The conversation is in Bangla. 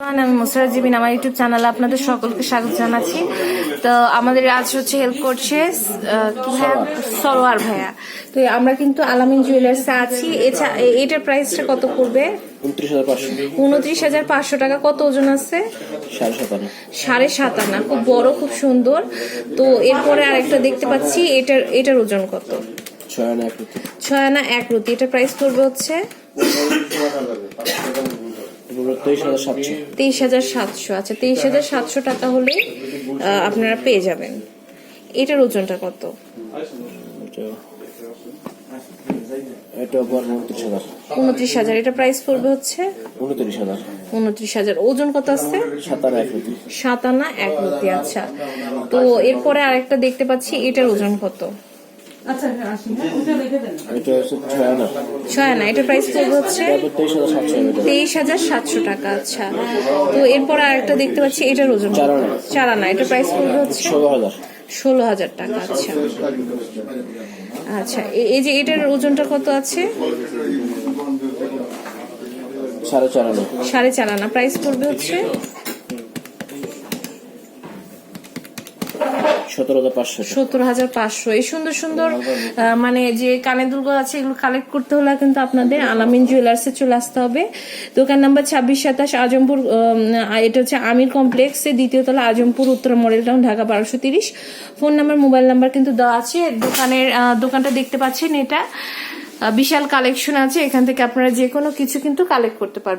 আমি মুসরা জিবিন আমার ইউটিউব চ্যানেলে আপনাদের সকলকে স্বাগত জানাচ্ছি। তো আমাদের আজ হচ্ছে হেল্প করছে কি ভাইয়া? সরোয়ার ভাইয়া। তো আমরা কিন্তু আলামিন জুয়েলার্সে আছি। এছাড়া এটার প্রাইসটা কত পড়বে? উনত্রিশ হাজার পাঁচশো। টাকা। কত ওজন আছে? সাড়ে সাত আনা খুব বড় খুব সুন্দর। তো এরপরে আরেকটা দেখতে পাচ্ছি এটার এটার ওজন কত? ছয় আনা এক রুটি। ছয় আনা এক রুটি। এটা প্রাইস পড়বে হচ্ছে? তেইশ হাজার সাতশো। আচ্ছা তেইশ হাজার সাতশো টাকা হলে আপনারা পেয়ে যাবেন। এটার ওজনটা কত? উনত্রিশ হাজার। এটা প্রাইস পড়বে হচ্ছে? উনত্রিশ হাজার। উনত্রিশ হাজার। ওজন কত আছে? সাত আনা এক আচ্ছা। তো এরপরে আরেকটা দেখতে পাচ্ছি এটার ওজন কত? ছয় আনা ছয় এটা প্রাইস পড়বে হচ্ছে তেইশ হাজার সাতশো টাকা। আচ্ছা। তো এরপরে আরেকটা দেখতে পাচ্ছি এটার ওজন? চার আনা। চার এটা প্রাইস পড়বে হচ্ছে ষোলো হাজার ষোলো হাজার টাকা আচ্ছা। আচ্ছা এই যে এটার ওজনটা কত আছে? সাড়ে চার আনা প্রাইস পড়বে হচ্ছে? সতেরো হাজার পাঁচশো এই সুন্দর সুন্দর মানে যে কানের দুলগুলো আছে এগুলো কালেক্ট করতে হলে কিন্তু আপনাদের আলামিন জুয়েলার্সে চলে আসতে হবে। দোকান নাম্বার ছাব্বিশ সাতাশ আজমপুর এটা হচ্ছে আমির কমপ্লেক্সে দ্বিতীয় তলা আজমপুর উত্তর মডেল টাউন ঢাকা বারোশো তিরিশ। ফোন নাম্বার মোবাইল নাম্বার কিন্তু দেওয়া আছে। দোকানের দোকানটা দেখতে পাচ্ছেন এটা। বিশাল কালেকশন আছে। এখান থেকে আপনারা যে কোনো কিছু কিন্তু কালেক্ট করতে পারবেন।